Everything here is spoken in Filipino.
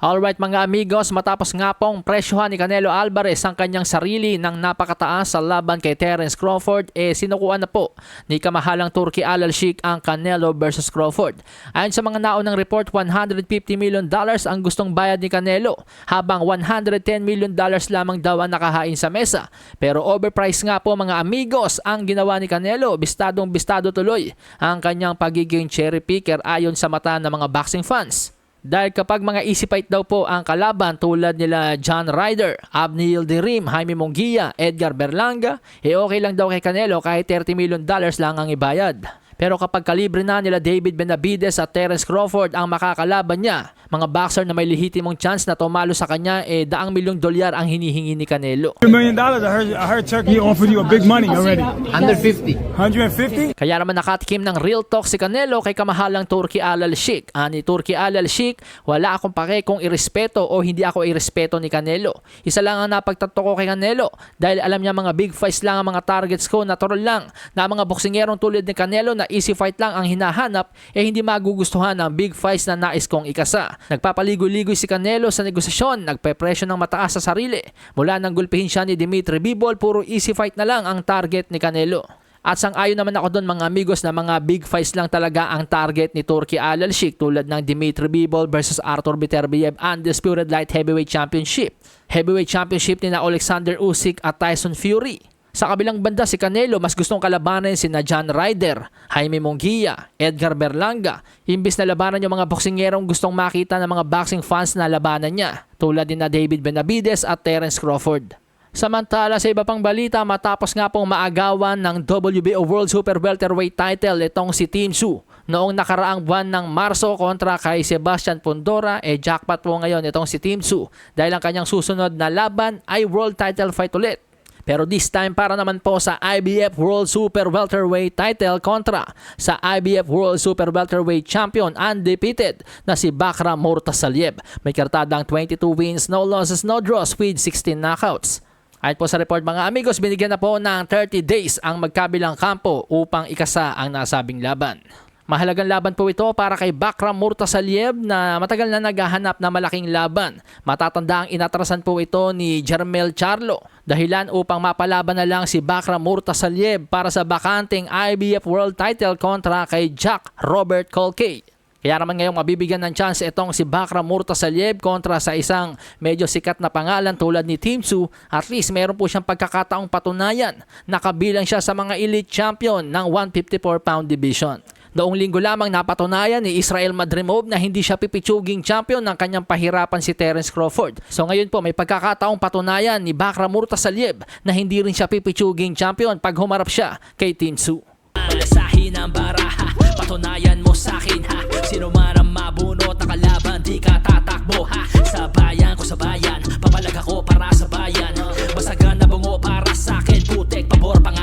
Alright mga amigos, matapos nga pong presyohan ni Canelo Alvarez ang kanyang sarili ng napakataas sa laban kay Terence Crawford, eh sinukuan na po ni kamahalang Turkey Al Sheikh ang Canelo versus Crawford. Ayon sa mga naunang report, 150 million dollars ang gustong bayad ni Canelo, habang 110 million dollars lamang daw ang nakahain sa mesa. Pero overpriced nga po mga amigos ang ginawa ni Canelo, bistadong bistado tuloy ang kanyang pagiging cherry picker ayon sa mata ng mga boxing fans. Dahil kapag mga fight daw po ang kalaban tulad nila John Ryder, Abniel Dirim, Jaime Munguia, Edgar Berlanga, eh okay lang daw kay Canelo kahit 30 million dollars lang ang ibayad. Pero kapag kalibre na nila David Benavides at Terence Crawford ang makakalaban niya, mga boxer na may lehitimong chance na tumalo sa kanya, eh daang milyong dolyar ang hinihingi ni Canelo. A million dollars. I heard, I heard Turkey offered you a big money already. 150. 150? Kaya naman nakatikim ng real talk si Canelo kay kamahalang Turkey Alal Sheikh. Ani Turkey Alal Sheikh, wala akong pake kung irespeto o hindi ako irespeto ni Canelo. Isa lang ang napagtato ko kay Canelo dahil alam niya mga big fights lang ang mga targets ko, natural lang na ang mga boksingerong tulad ni Canelo na easy fight lang ang hinahanap eh hindi magugustuhan ng big fights na nais kong ikasa. Nagpapaligoy-ligoy si Canelo sa negosasyon, nagpe-presyo ng mataas sa sarili. Mula nang gulpihin siya ni Dimitri Bivol, puro easy fight na lang ang target ni Canelo. At sang-ayon naman ako doon mga amigos na mga big fights lang talaga ang target ni Turkey Alal Sheikh tulad ng Dimitri Bivol versus Arthur Beterbiev Undisputed Light Heavyweight Championship. Heavyweight Championship ni na Alexander Usyk at Tyson Fury. Sa kabilang banda si Canelo mas gustong kalabanan si na John Ryder, Jaime Munguia, Edgar Berlanga. Imbis na labanan yung mga boksingerong gustong makita ng mga boxing fans na labanan niya tulad din na David Benavides at Terence Crawford. Samantala sa iba pang balita, matapos nga pong maagawan ng WBO World Super Welterweight title itong si Team Su noong nakaraang buwan ng Marso kontra kay Sebastian Pondora, eh jackpot po ngayon itong si Team Su dahil ang kanyang susunod na laban ay world title fight ulit. Pero this time para naman po sa IBF World Super Welterweight title kontra sa IBF World Super Welterweight Champion undefeated na si Bakram Murtasalyev. May kartadang 22 wins, no losses, no draws with 16 knockouts. Ayon po sa report mga amigos, binigyan na po ng 30 days ang magkabilang kampo upang ikasa ang nasabing laban. Mahalagang laban po ito para kay Bakram Murtasalyev na matagal na naghahanap na malaking laban. Matatanda ang inatrasan po ito ni Jermel Charlo. Dahilan upang mapalaban na lang si Bakram Murtasalyev para sa bakanting IBF World title kontra kay Jack Robert Colkay. Kaya naman ngayong mabibigyan ng chance itong si Bakram Murtasalyev kontra sa isang medyo sikat na pangalan tulad ni Team Su. At least meron po siyang pagkakataong patunayan na kabilang siya sa mga elite champion ng 154 pound division. Noong linggo lamang napatunayan ni Israel Madrimov na hindi siya pipitsuging champion ng kanyang pahirapan si Terence Crawford. So ngayon po may pagkakataong patunayan ni Bakramur Tasaliev na hindi rin siya pipitsuging champion pag humarap siya kay Tinsu. Alasahin ang baraha, patunayan mo sa akin ha Sino man ang mabunot na kalaban, di ka tatakbo ha Sa bayan ko sa bayan, papalag ako para sa bayan Masagan na bungo para sa akin, putek, pabor, pang